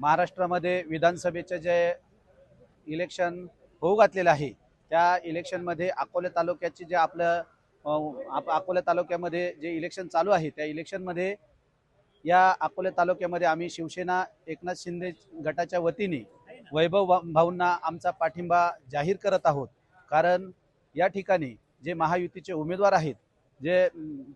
महाराष्ट्रामध्ये विधानसभेचे जे इलेक्शन होऊ घातलेलं आहे त्या इलेक्शनमध्ये अकोले तालुक्याचे जे आपलं आप- अकोले तालुक्यामध्ये जे इलेक्शन चालू आहे त्या इलेक्शनमध्ये या अकोले तालुक्यामध्ये आम्ही शिवसेना एकनाथ शिंदे गटाच्या वतीने वैभव भाऊंना आमचा पाठिंबा जाहीर करत आहोत. कारण या ठिकाणी जे महायुतीचे उमेदवार आहेत जे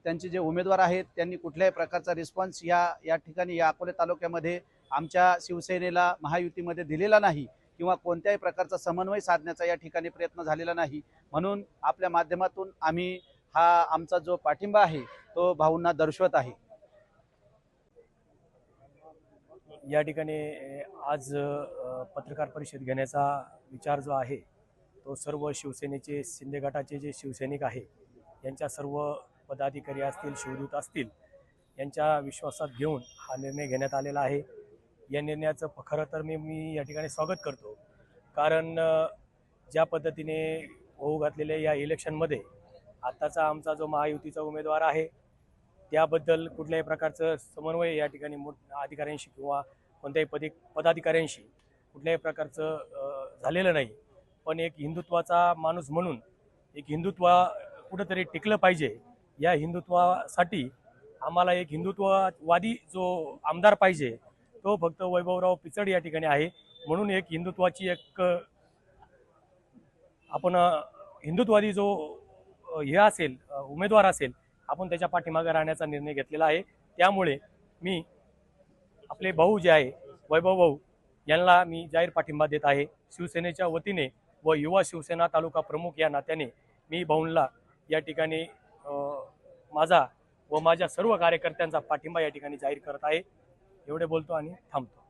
त्यांचे जे उमेदवार आहेत त्यांनी कुठल्याही प्रकारचा रिस्पॉन्स या या ठिकाणी या अकोले तालुक्यामध्ये आमच्या शिवसेनेला महायुतीमध्ये दिलेला नाही किंवा कोणत्याही प्रकारचा समन्वय साधण्याचा या ठिकाणी प्रयत्न झालेला नाही. म्हणून आपल्या माध्यमातून आम्ही हा आमचा जो पाठिंबा आहे तो भाऊंना दर्शवत आहे. या ठिकाणी आज पत्रकार परिषद घेण्याचा विचार जो आहे तो सर्व शिवसेनेचे शिंदे गटाचे जे शिवसैनिक आहे यांच्या सर्व पदाधिकारी असतील शिवदूत असतील यांच्या विश्वासात घेऊन हा निर्णय घेण्यात आलेला आहे. या निर्णयाचं खरं तर मी मी या ठिकाणी स्वागत करतो. कारण ज्या पद्धतीने होऊ घातलेल्या या इलेक्शनमध्ये आत्ताचा आमचा जो महायुतीचा उमेदवार आहे त्याबद्दल कुठल्याही प्रकारचं समन्वय या ठिकाणी मोठ अधिकाऱ्यांशी किंवा कोणत्याही पदी पदाधिकाऱ्यांशी कुठल्याही प्रकारचं झालेलं नाही. पण एक हिंदुत्वाचा माणूस म्हणून एक हिंदुत्व कुठंतरी टिकलं पाहिजे या हिंदुत्वासाठी आम्हाला एक हिंदुत्ववादी जो आमदार पाहिजे तो फक्त वैभवराव पिचड या ठिकाणी आहे. म्हणून एक हिंदुत्वाची एक आपण हिंदुत्वादी जो हे असेल उमेदवार असेल आपण त्याच्या पाठीमागे राहण्याचा निर्णय घेतलेला आहे. त्यामुळे मी आपले भाऊ जे आहे वैभव भाऊ यांना मी जाहीर पाठिंबा देत आहे. शिवसेनेच्या वतीने व युवा शिवसेना तालुका प्रमुख या नात्याने मी भाऊंला या ठिकाणी माझा व माझ्या सर्व कार्यकर्त्यांचा पाठिंबा या ठिकाणी जाहीर करत आहे. एवढे बोलतो आणि थांबतो.